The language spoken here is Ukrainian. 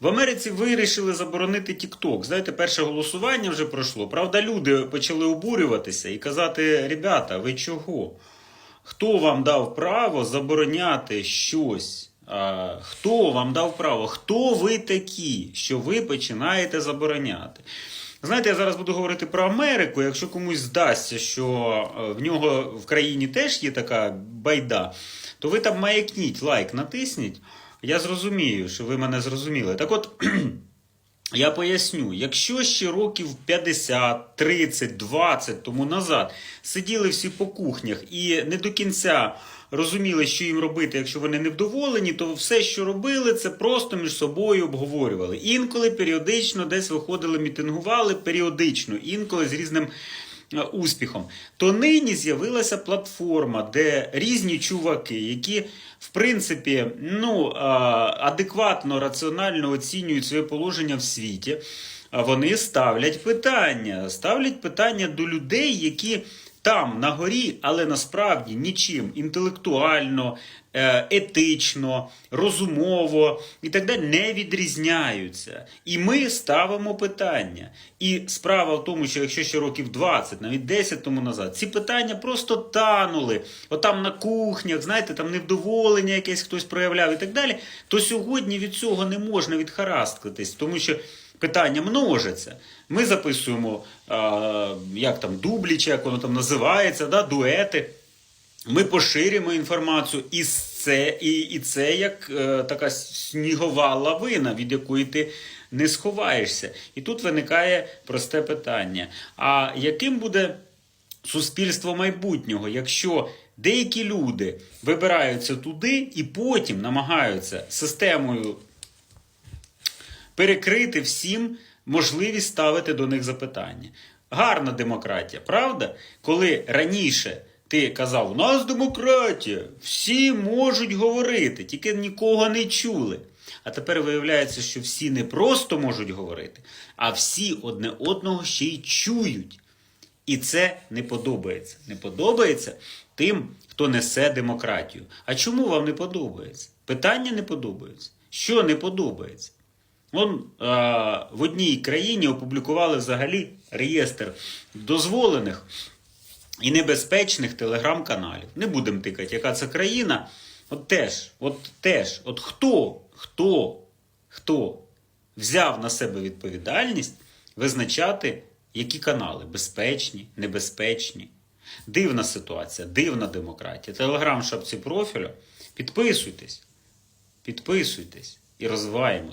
В Америці вирішили заборонити TikTok. Знаєте, перше голосування вже пройшло. Правда, люди почали обурюватися і казати: ребята, ви чого? Хто вам дав право забороняти щось? Хто вам дав право? Хто ви такі, що ви починаєте забороняти? Знаєте, я зараз буду говорити про Америку. Якщо комусь здасться, що е, в нього в країні теж є така байда, то ви там маякніть, лайк натисніть. Я зрозумію, що ви мене зрозуміли. Так от. Я поясню, якщо ще років 50, 30, 20 тому назад сиділи всі по кухнях і не до кінця розуміли, що їм робити, якщо вони невдоволені, то все, що робили, це просто між собою обговорювали. Інколи періодично десь виходили, мітингували, періодично, інколи з різним успіхом. То нині з'явилася платформа, де різні чуваки, які в принципі ну, адекватно, раціонально оцінюють своє положення в світі. Вони ставлять питання, ставлять питання до людей, які там на горі, але насправді нічим інтелектуально, е, етично, розумово і так далі не відрізняються. І ми ставимо питання. І справа в тому, що якщо ще років 20, навіть 10 тому назад, ці питання просто танули. Отам на кухнях, знаєте, там невдоволення якесь хтось проявляв і так далі, то сьогодні від цього не можна відхарасткатись, тому що. Питання множаться. Ми записуємо, а, як там дублі, як воно там називається, да, дуети. Ми поширюємо інформацію, і це, і, і це як е, така снігова лавина, від якої ти не сховаєшся. І тут виникає просте питання: а яким буде суспільство майбутнього, якщо деякі люди вибираються туди і потім намагаються системою перекрити всім можливість ставити до них запитання. Гарна демократія, правда? Коли раніше ти казав, у нас демократія, всі можуть говорити, тільки нікого не чули. А тепер виявляється, що всі не просто можуть говорити, а всі одне одного ще й чують. І це не подобається. Не подобається тим, хто несе демократію. А чому вам не подобається? Питання не подобається. Що не подобається? Он а, в одній країні опублікували взагалі реєстр дозволених і небезпечних телеграм-каналів. Не будемо тикати, яка це країна. От теж, от теж, от хто, хто, хто взяв на себе відповідальність визначати, які канали безпечні, небезпечні. Дивна ситуація, дивна демократія. Телеграм шапці профілю. Підписуйтесь, підписуйтесь і розвиваємо.